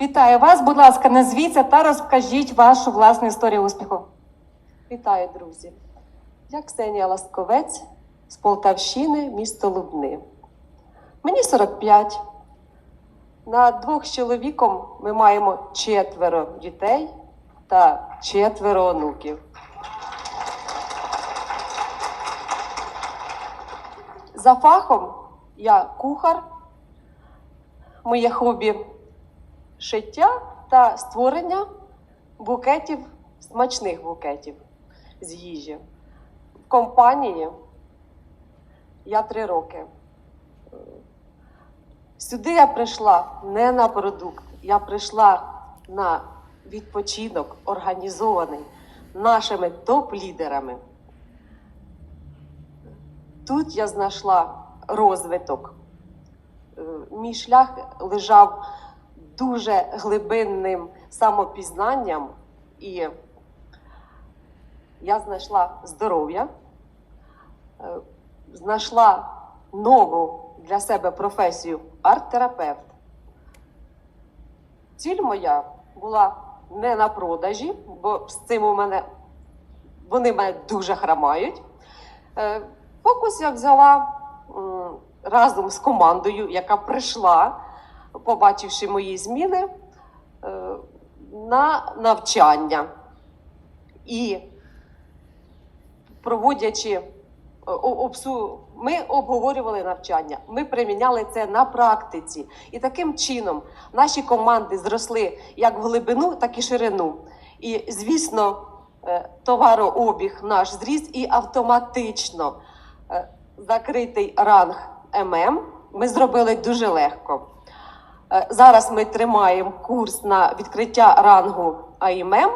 Вітаю вас, будь ласка, назвіться та розкажіть вашу власну історію успіху. Вітаю, друзі! Я Ксенія Ласковець з Полтавщини, місто Лубни. Мені 45. Над двох з чоловіком ми маємо четверо дітей та четверо онуків. За фахом я кухар, моє хобі шиття та створення букетів, смачних букетів з їжі. В компанії я три роки. Сюди я прийшла не на продукт, я прийшла на відпочинок, організований нашими топ-лідерами. Тут я знайшла розвиток. Е, Мій шлях лежав дуже глибинним самопізнанням, і я знайшла здоров'я, е, знайшла нову для себе професію арт-терапевт. Ціль моя була не на продажі, бо з цим у мене вони мене дуже храмають. Е, Фокус я взяла разом з командою, яка прийшла, побачивши мої зміни, е, на навчання. І проводячи е, ми обговорювали навчання, ми приміняли це на практиці. І таким чином наші команди зросли як в глибину, так і ширину. І, звісно, е, товарообіг наш зріс і автоматично закритий ранг ММ ми зробили дуже легко. Е, Зараз ми тримаємо курс на відкриття рангу АІММ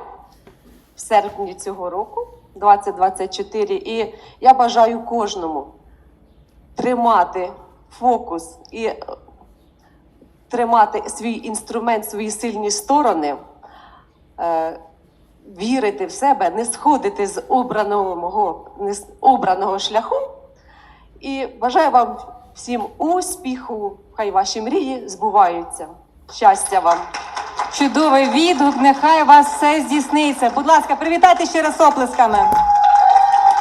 в серпні цього року, 2024. І я бажаю кожному тримати фокус і е, тримати свій інструмент, свої сильні сторони, е, вірити в себе, не сходити з обраного, мого, з обраного шляху. І бажаю вам всім успіху. Хай ваші мрії збуваються. Щастя вам! Чудовий відгук, нехай вас все здійсниться. Будь ласка, привітайте ще раз оплесками.